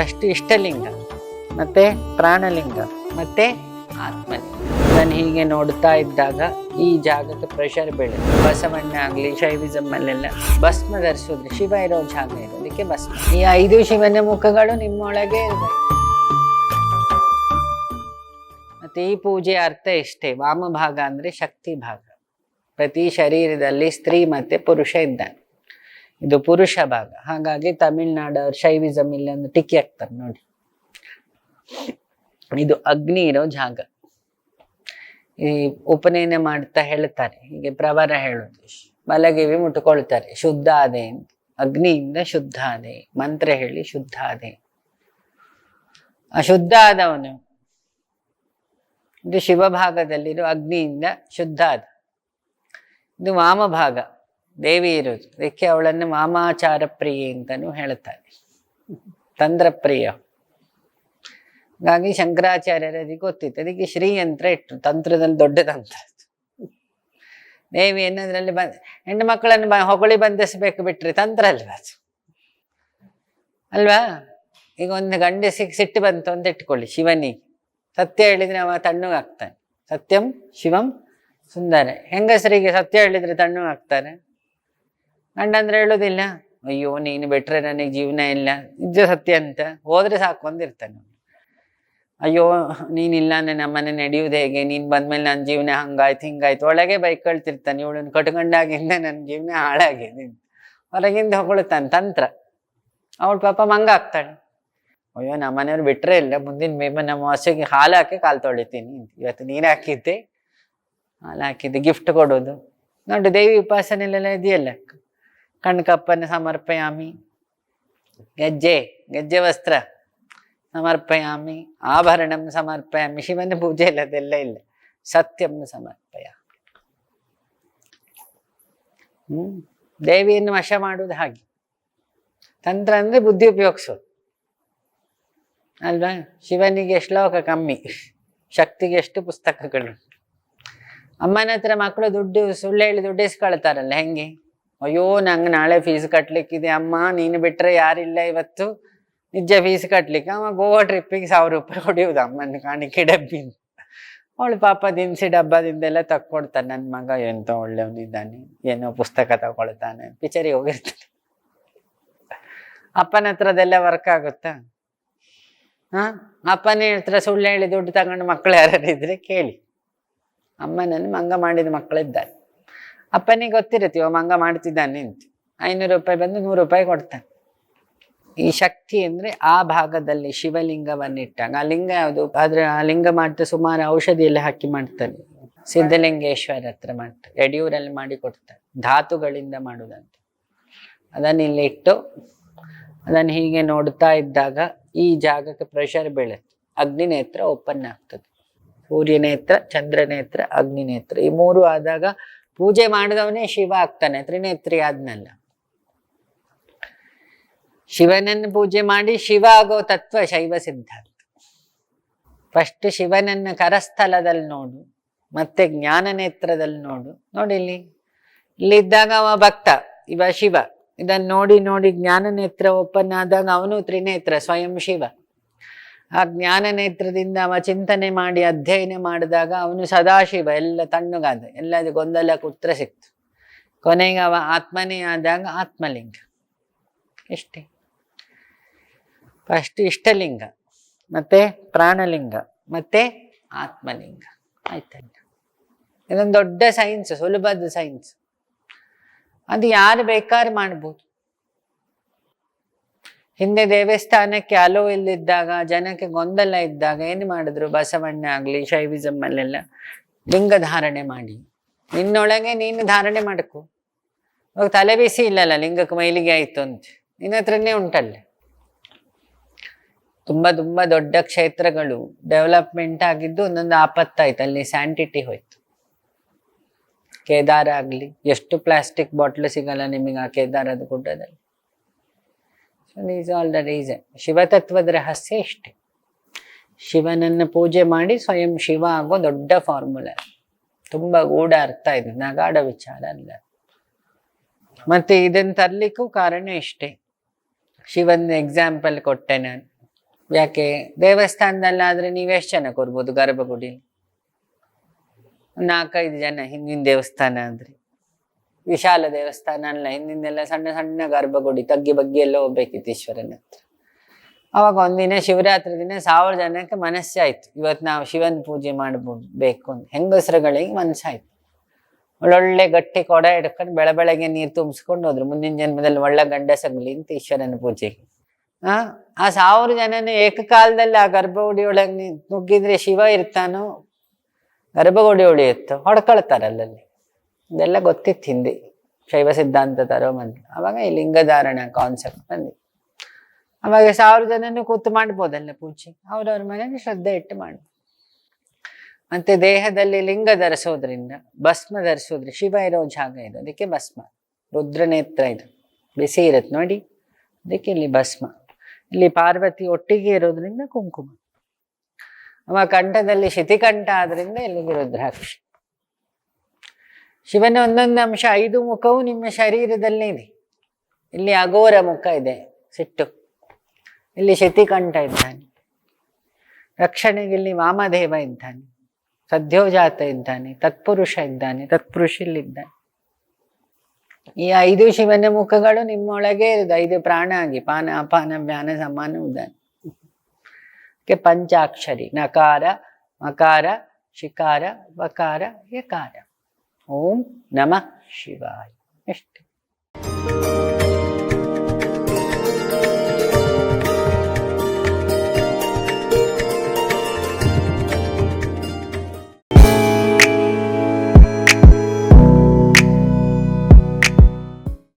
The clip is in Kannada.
ಫಸ್ಟ್ ಇಷ್ಟಲಿಂಗ, ಮತ್ತೆ ಪ್ರಾಣಲಿಂಗ, ಮತ್ತೆ ಆತ್ಮಲಿಂಗ ನಾನು ಹೀಗೆ ನೋಡ್ತಾ ಇದ್ದಾಗ ಈ ಜಾಗಕ್ಕೆ ಪ್ರೆಷರ್ ಬೀಳುತ್ತೆ. ಬಸವಣ್ಣ ಆಗಲಿ ಶೈವಿಸಮ್ ಅಲ್ಲೆಲ್ಲ ಭಸ್ಮ ಧರಿಸೋದ್ರೆ ಶಿವ ಇರೋ ಜಾಗ ಇರೋದಕ್ಕೆ ಭಸ್ಮ. ಈ ಐದು ಶಿವನ ಮುಖಗಳು ನಿಮ್ಮೊಳಗೆ ಇರಬೇಕು ಮತ್ತೆ ಈ ಪೂಜೆ ಅರ್ಥ ಇಷ್ಟೇ ವಾಮಭಾಗ ಅಂದ್ರೆ ಶಕ್ತಿ ಭಾಗ. ಪ್ರತಿ ಶರೀರದಲ್ಲಿ ಸ್ತ್ರೀ ಮತ್ತೆ ಪುರುಷ ಇದ್ದಾನೆ. ಇದು ಪುರುಷ ಭಾಗ. ಹಾಗಾಗಿ ತಮಿಳ್ನಾಡು ಶೈವಿಸಮ್ ಇಲ್ಲ ಒಂದು ಟಿಕ್ಕಿ ಹಾಕ್ತಾರೆ ನೋಡಿ. ಇದು ಅಗ್ನಿ ಇರೋ ಜಾಗ. ಈ ಉಪನಯನ ಮಾಡ್ತಾ ಹೇಳ್ತಾರೆ. ಹೀಗೆ ಪ್ರವರ ಹೇಳೋದು. ಮಲಗಿವಿ ಮುಟ್ಕೊಳ್ತಾರೆ ಶುದ್ಧ ಅದೇ. ಅಗ್ನಿಯಿಂದ ಶುದ್ಧ ಅದೇ ಮಂತ್ರ ಹೇಳಿ ಶುದ್ಧ ಅದೇ ಅಶುದ್ಧ ಆದವನು. ಇದು ಶಿವಭಾಗದಲ್ಲಿರೋ ಅಗ್ನಿಯಿಂದ ಶುದ್ಧ ಆದ. ಇದು ವಾಮಭಾಗ. ದೇವಿ ಇರೋದು. ಅದಕ್ಕೆ ಅವಳನ್ನು ವಾಮಾಚಾರ ಪ್ರಿಯೆ ಹೇಳುತ್ತಾರೆ ಹೇಳ್ತಾರೆ ತಂತ್ರಪ್ರಿಯ. ಹಾಗಾಗಿ ಶಂಕರಾಚಾರ್ಯರ ಅದಕ್ಕೆ ಗೊತ್ತಿತ್ತು. ಅದಕ್ಕೆ ಶ್ರೀಯಂತ್ರ ಇಟ್ಟು ತಂತ್ರದಲ್ಲಿ ದೊಡ್ಡ ತಂತ್ರ ದೇವಿ ಅನ್ನೋದ್ರಲ್ಲಿ ಬಂದ್ ಹೆಣ್ಣು ಮಕ್ಕಳನ್ನು ಬ ಹೊಗಳಿ ಬಂಧಿಸ್ಬೇಕು ಬಿಟ್ರಿ ತಂತ್ರ ಅಲ್ವಾ ಅಲ್ವಾ? ಈಗ ಒಂದು ಗಂಡಸಿಗೆ ಸಿಟ್ಟು ಬಂತು ಅಂತ ಇಟ್ಕೊಳ್ಳಿ ಶಿವನಿಗೆ. ಸತ್ಯ ಹೇಳಿದ್ರೆ ಅವ ತಣ್ಣಗಾಗ್ತಾನೆ ಸತ್ಯಂ ಶಿವಂ ಸುಂದರ. ಹೆಂಗಸರಿಗೆ ಸತ್ಯ ಹೇಳಿದ್ರೆ ತಣ್ಣಗಾಗ್ತಾರೆ ಗಂಡಂದ್ರೆ ಹೇಳೋದಿಲ್ಲ. ಅಯ್ಯೋ, ನೀನು ಬಿಟ್ರೆ ನನಗೆ ಜೀವನ ಇಲ್ಲ. ನಿಜ ಸತ್ಯ ಅಂತ ಹೋದ್ರೆ ಸಾಕು ಅಂದಿರ್ತಾನೆ. ಅಯ್ಯೋ ನೀನಿಲ್ಲ ಅಂದ್ರೆ ನಮ್ಮನೆ ನಡೆಯುವುದು ಹೇಗೆ? ನೀನು ಬಂದ್ಮೇಲೆ ನನ್ನ ಜೀವನ ಹಂಗಾಯ್ತು, ಹಿಂಗಾಯ್ತು. ಒಳಗೆ ಬೈಕ್ ಕಳ್ತಿರ್ತಾನೆ ಇವಳನ್ನ ಕಟ್ಕೊಂಡಾಗಿಂದ ನನ್ನ ಜೀವನ ಹಾಳಾಗಿದೆ ಹೊರಗಿಂದ ಹೊಗಳ್ತಾನೆ ತಂತ್ರ. ಅವಳು ಪಾಪ ಮಂಗ ಆಗ್ತಾಳೆ. ಅಯ್ಯೋ, ನಮ್ಮನೆಯವ್ರು ಬಿಟ್ರೆ ಇಲ್ಲ. ಮುಂದಿನ ಮೇಮ ನಮ್ಮ ಹಸಿಗೆ ಹಾಲು ಹಾಕಿ ಕಾಲು ತೊಳಿತೀನಿ ಇವತ್ತು ನೀರು ಹಾಕಿದ್ದೆ. ಹಾಲು ಹಾಕಿದ್ದೆ ಗಿಫ್ಟ್ ಕೊಡೋದು. ನೋಡಿ, ದೇವಿ ಉಪಾಸನೆಲ್ಲ ಇದೆಯಲ್ಲ? ಕಣ್ಕಪ್ಪನ ಸಮರ್ಪಯಾಮಿ ಗೆಜ್ಜೆ ಗೆಜ್ಜೆ ವಸ್ತ್ರ ಸಮರ್ಪಯಾಮಿ ಆಭರಣಂ ಸಮರ್ಪಯಾಮಿ ಶಿವನ ಪೂಜೆ ಇಲ್ಲ ಅದೆಲ್ಲ ಇಲ್ಲ ಸತ್ಯಂ ಸಮರ್ಪಯ ಹ್ಮ್ ದೇವಿಯನ್ನು ವಶ ಮಾಡುವುದು ಹಾಗೆ ತಂತ್ರ ಅಂದ್ರೆ ಬುದ್ಧಿ ಉಪಯೋಗಿಸೋದು ಅಲ್ವಾ ಶಿವನಿಗೆ ಶ್ಲೋಕ ಕಮ್ಮಿ ಶಕ್ತಿಗೆ ಎಷ್ಟು ಪುಸ್ತಕಗಳು ಅಮ್ಮನ ಹತ್ರ ಮಕ್ಕಳು ದುಡ್ಡು ಸುಳ್ಳು ಹೇಳಿ ದುಡ್ಡು ಇಸ್ಕೊಳ್ತಾರಲ್ಲ ಹೆಂಗೆ ಅಯ್ಯೋ, ನಂಗೆ ನಾಳೆ ಫೀಸ್ ಕಟ್ಲಿಕ್ಕಿದೆ. ಅಮ್ಮ, ನೀನು ಬಿಟ್ಟರೆ ಯಾರಿಲ್ಲ ಇವತ್ತು. ನಿಜ ಫೀಸ್ ಕಟ್ಲಿಕ್ಕೆ. ಅವ ಗೋವಾ ಟ್ರಿಪ್ಪಿಗೆ ಸಾವಿರ ರೂಪಾಯಿ ಹೊಡೆಯುವುದು ಅಮ್ಮನ ಕಾಣಿಕೆ ಡಬ್ಬಿಂದ ಅವಳು ಪಾಪ ದಿನಸಿ ಡಬ್ಬದಿಂದೆಲ್ಲ ತಕ್ಕೊಡ್ತಾನೆ. ನನ್ನ ಮಗ ಎಂತ ಒಳ್ಳೆಯವನಿದ್ದಾನೆ. ಏನೋ ಪುಸ್ತಕ ತಗೊಳ್ತಾನೆ. ಪಿಚರಿಗೆ ಹೋಗಿರ್ತಾನೆ. ಅಪ್ಪನ ಹತ್ರದೆಲ್ಲ ವರ್ಕ್ ಆಗುತ್ತಾ? ಹಾ? ಅಪ್ಪನ ಹತ್ರ ಸುಳ್ಳು ಹೇಳಿ ದುಡ್ಡು ತಗೊಂಡು ಮಕ್ಕಳು ಯಾರಿದ್ರೆ ಕೇಳಿ. ಅಮ್ಮನನ್ನು ಮಂಗ ಮಾಡಿದ ಮಕ್ಕಳಿದ್ದಾರೆ ಅಪ್ಪನಿಗೆ ಗೊತ್ತಿರುತ್ತೆ ಮಂಗ ಮಾಡ್ತಿದ್ದಾನೆ ಅಂತ. ಐನೂರು ರೂಪಾಯಿ ಬಂದು ನೂರು ರೂಪಾಯಿ ಕೊಡ್ತಾನೆ. ಈ ಶಕ್ತಿ ಅಂದ್ರೆ ಆ ಭಾಗದಲ್ಲಿ ಶಿವಲಿಂಗವನ್ನಿಟ್ಟಾಗ. ಆ ಲಿಂಗ ಯಾವುದು? ಆದ್ರೆ ಆ ಲಿಂಗ ಮಾಡ್ತಾ ಸುಮಾರು ಔಷಧಿ ಎಲ್ಲ ಹಾಕಿ ಮಾಡ್ತಾನೆ. ಸಿದ್ಧಲಿಂಗೇಶ್ವರ ಹತ್ರ ಮಾಡ್ತಾರೆ ಯಡಿಯೂರಲ್ಲಿ ಮಾಡಿ ಕೊಡ್ತಾರೆ ಧಾತುಗಳಿಂದ ಮಾಡುದಂತ. ಅದನ್ನ ಇಲ್ಲಿ ಇಟ್ಟು, ಅದನ್ನು ಹೀಗೆ ನೋಡ್ತಾ ಇದ್ದಾಗ ಈ ಜಾಗಕ್ಕೆ ಪ್ರೆಷರ್ ಬೀಳುತ್ತೆ. ಅಗ್ನಿನೇತ್ರ ಓಪನ್ ಆಗ್ತದೆ. ಸೂರ್ಯನೇತ್ರ, ಚಂದ್ರನೇತ್ರ, ಅಗ್ನಿನೇತ್ರ. ಈ ಮೂರು ಆದಾಗ ಪೂಜೆ ಮಾಡಿದವನೇ ಶಿವ ಆಗ್ತಾನೆ, ತ್ರಿನೇತ್ರಿ ಆದ್ನಲ್ಲ. ಶಿವನನ್ನು ಪೂಜೆ ಮಾಡಿ ಶಿವ ಆಗೋ ತತ್ವ ಶೈವ ಸಿದ್ಧಾಂತ. ಫಸ್ಟ್ ಶಿವನನ್ನ ಕರಸ್ಥಲದಲ್ಲಿ ನೋಡು, ಮತ್ತೆ ಜ್ಞಾನ ನೇತ್ರದಲ್ಲಿ ನೋಡು. ನೋಡಿ ಇಲ್ಲಿ ಇಲ್ಲಿದ್ದಾಗ ಅವ ಭಕ್ತ, ಇವ ಶಿವ. ಇದನ್ನ ನೋಡಿ ನೋಡಿ ಜ್ಞಾನ ನೇತ್ರ ಓಪನ್ ಆದಾಗ ಅವನು ತ್ರಿನೇತ್ರ, ಸ್ವಯಂ ಶಿವ. ಆ ಜ್ಞಾನ ನೇತ್ರದಿಂದ ಅವ ಚಿಂತನೆ ಮಾಡಿ, ಅಧ್ಯಯನ ಮಾಡಿದಾಗ ಅವನು ಸದಾಶಿವ, ಎಲ್ಲ ತಣ್ಣಗಾದ ಎಲ್ಲ ಗೊಂದಲಕ್ಕೆ ಉತ್ತರ ಸಿಕ್ತು. ಕೊನೆಗೆ ಅವ ಆತ್ಮನೇ ಆದಾಗ ಆತ್ಮಲಿಂಗ. ಇಷ್ಟೇ ಫಸ್ಟ್ ಇಷ್ಟಲಿಂಗ, ಮತ್ತೆ ಪ್ರಾಣಲಿಂಗ, ಮತ್ತೆ ಆತ್ಮಲಿಂಗ. ಆಯ್ತಲ್ಲ ಇದೊಂದು ದೊಡ್ಡ ಸೈನ್ಸ್ ಸುಲಭದ ಸೈನ್ಸ್ ಅದು ಯಾರು ಬೇಕಾದ್ರೂ ಮಾಡ್ಬೋದು. ಹಿಂದೆ ದೇವಸ್ಥಾನಕ್ಕೆ ಅಲೋ ಇಲ್ಲದಿದ್ದಾಗ ಜನಕ್ಕೆ ಗೊಂದಲ ಇದ್ದಾಗ ಏನು ಮಾಡಿದ್ರು? ಬಸವಣ್ಣ ಆಗ್ಲಿ ಶೈವಿಸಮ್ ಅಲ್ಲೆಲ್ಲ ಲಿಂಗ ಧಾರಣೆ ಮಾಡಿ. ನಿನ್ನೊಳಗೆ ನೀನು ಧಾರಣೆ ಮಾಡಕು. ಇವಾಗ ತಲೆ ಬಿಸಿ ಇಲ್ಲಲ್ಲ, ಲಿಂಗಕ್ಕೆ ಮೈಲಿಗೆ ಆಯ್ತು ಅಂತ. ನಿನ್ನ ಹತ್ರನೇ ಉಂಟಲ್ಲ. ತುಂಬಾ ತುಂಬಾ ದೊಡ್ಡ ಕ್ಷೇತ್ರಗಳು. ಡೆವಲಪ್ಮೆಂಟ್ ಆಗಿದ್ದು ಒಂದೊಂದು ಆಪತ್ತಾಯ್ತು. ಅಲ್ಲಿ ಸ್ಯಾಂಟಿಟಿ ಹೋಯ್ತು. ಕೇದಾರ ಆಗ್ಲಿ, ಎಷ್ಟು ಪ್ಲಾಸ್ಟಿಕ್ ಬಾಟ್ಲು ಸಿಗಲ್ಲ ನಿಮಗೆ ಆ ಕೇದಾರದ ಗುಡ್ಡದಲ್ಲಿ. ಈಸ್ ಆಲ್ ದ ರೀಸನ್ ಶಿವತತ್ವದ ರಹಸ್ಯ ಇಷ್ಟೆ ಶಿವನನ್ನು ಪೂಜೆ ಮಾಡಿ ಸ್ವಯಂ ಶಿವ ಆಗೋ ದೊಡ್ಡ ಫಾರ್ಮುಲಾ ತುಂಬ ಗೂಢ ಅರ್ಥ ಇದೆ ನಗಾಡ ವಿಚಾರ ಅಲ್ಲ ಮತ್ತೆ ಇದನ್ನು ತರಲಿಕ್ಕೂ ಕಾರಣ ಇಷ್ಟೇ ಶಿವನ ಎಕ್ಸಾಂಪಲ್ ಕೊಟ್ಟೆ ನಾನು ಯಾಕೆ ದೇವಸ್ಥಾನದಲ್ಲಾದ್ರೆ ನೀವೆಷ್ಟು ಜನ ಕೊಡ್ಬೋದು ಗರ್ಭಗುಡಿ ನಾಲ್ಕೈದು ಜನ ಹಿಂದಿನ ದೇವಸ್ಥಾನ ಆದ್ರೆ ವಿಶಾಲ ದೇವಸ್ಥಾನ ಅಲ್ಲ, ಹಿಂದಿಂದೆಲ್ಲ ಸಣ್ಣ ಸಣ್ಣ ಗರ್ಭಗುಡಿ, ತಗ್ಗಿ ಬಗ್ಗಿ ಎಲ್ಲ ಹೋಗ್ಬೇಕಿತ್ತು ಈಶ್ವರನ ಹತ್ರ. ಅವಾಗ ಒಂದಿನ ಶಿವರಾತ್ರಿ ದಿನ ಸಾವಿರ ಜನಕ್ಕೆ ಮನಸ್ಸಾಯ್ತು ಇವತ್ತು ನಾವು ಶಿವನ್ ಪೂಜೆ ಮಾಡಬೇಕು ಬೇಕು ಅಂತ. ಹೆಂಗಸರುಗಳಿಗೆ ಮನಸ್ಸಾಯ್ತು ಒಳ್ಳೊಳ್ಳೆ ಗಟ್ಟಿ ಕೊಡ ಹಿಡ್ಕೊಂಡು ಬೆಳ ಬೆಳಗ್ಗೆ ನೀರು ತುಂಬಿಸ್ಕೊಂಡು ಹೋದ್ರು. ಮುಂದಿನ ಜನ್ಮದಲ್ಲಿ ಒಳ್ಳೆ ಗಂಡಸಗ್ಲಿ ಅಂತ ಈಶ್ವರನ ಪೂಜೆಗೆ. ಆ ಆ ಸಾವಿರ ಜನನು ಏಕಕಾಲದಲ್ಲಿ ಆ ಗರ್ಭಗುಡಿ ಒಳಗೆ ನುಗ್ಗಿದ್ರೆ ಶಿವ ಇರ್ತಾನೋ, ಗರ್ಭಗುಡಿ ಉಳಿಯುತ್ತೋ ಹೊಡ್ಕೊಳ್ತಾರೆ ಅಲ್ಲಲ್ಲಿ ಇದೆಲ್ಲ ಗೊತ್ತಿತ್ತು ಹಿಂದೆ ಶೈವ ಸಿದ್ಧಾಂತ ತರೋ ಮಂದಿ ಅವಾಗ ಈ ಲಿಂಗಧಾರಣ ಕಾನ್ಸೆಪ್ಟ್ ಬಂದಿತ್ತು. ಅವಾಗ ಸಾವಿರ ಜನನು ಕೂತು ಮಾಡ್ಬೋದಲ್ಲ ಪೂಜೆ? ಅವ್ರವ್ರ ಮನೆಗೆ ಶ್ರದ್ಧೆ ಇಟ್ಟು ಮಾಡ್ಬೋದು. ಮತ್ತೆ ದೇಹದಲ್ಲಿ ಲಿಂಗ ಧರಿಸೋದ್ರಿಂದ, ಭಸ್ಮ ಧರಿಸೋದ್ರಿ ಶಿವ ಇರೋ ಜಾಗ ಇದು. ಅದಕ್ಕೆ ಭಸ್ಮ. ರುದ್ರನೇತ್ರ ಇದು. ಬಿಸಿ ಇರುತ್ತೆ ನೋಡಿ. ಅದಕ್ಕೆ ಇಲ್ಲಿ ಭಸ್ಮ. ಇಲ್ಲಿ ಪಾರ್ವತಿ ಒಟ್ಟಿಗೆ ಇರೋದ್ರಿಂದ ಕುಂಕುಮ. ಅವ ಕಂಠದಲ್ಲಿ ಶಿತಿಕಂಠ ಆದ್ರಿಂದ ಇಲ್ಲಿಗೆ ರುದ್ರಾಕ್ಷಿ. ಶಿವನ ಒಂದೊಂದು ಅಂಶ, ಐದು ಮುಖವು ನಿಮ್ಮ ಶರೀರದಲ್ಲೇ ಇದೆ ಇಲ್ಲಿ ಅಘೋರ ಮುಖ ಇದೆ, ಸಿಟ್ಟು. ಇಲ್ಲಿ ಶತಿಕಂಠ ಇದ್ದಾನೆ. ರಕ್ಷಣೆಗೆ ಇಲ್ಲಿ ವಾಮದೇವ ಇದ್ದಾನೆ. ಸದ್ಯೋಜಾತ ಇದ್ದಾನೆ, ತತ್ಪುರುಷ ಇದ್ದಾನೆ, ತತ್ಪುರುಷಲ್ಲಿದ್ದಾನೆ. ಈ ಐದು ಶಿವನ ಮುಖಗಳು ನಿಮ್ಮೊಳಗೆ ಇರುದು ಐದು ಪ್ರಾಣ ಆಗಿ, ಪಾನ, ಅಪಾನ ವ್ಯಾನ ಸಮಾನ, ಉದಾನ. ಪಂಚಾಕ್ಷರಿ, ನಕಾರ, ಮಕಾರ, ಶಿಕಾರ ಬಕಾರ ಯಕಾರ. ओम नमः शिवाय। अष्ट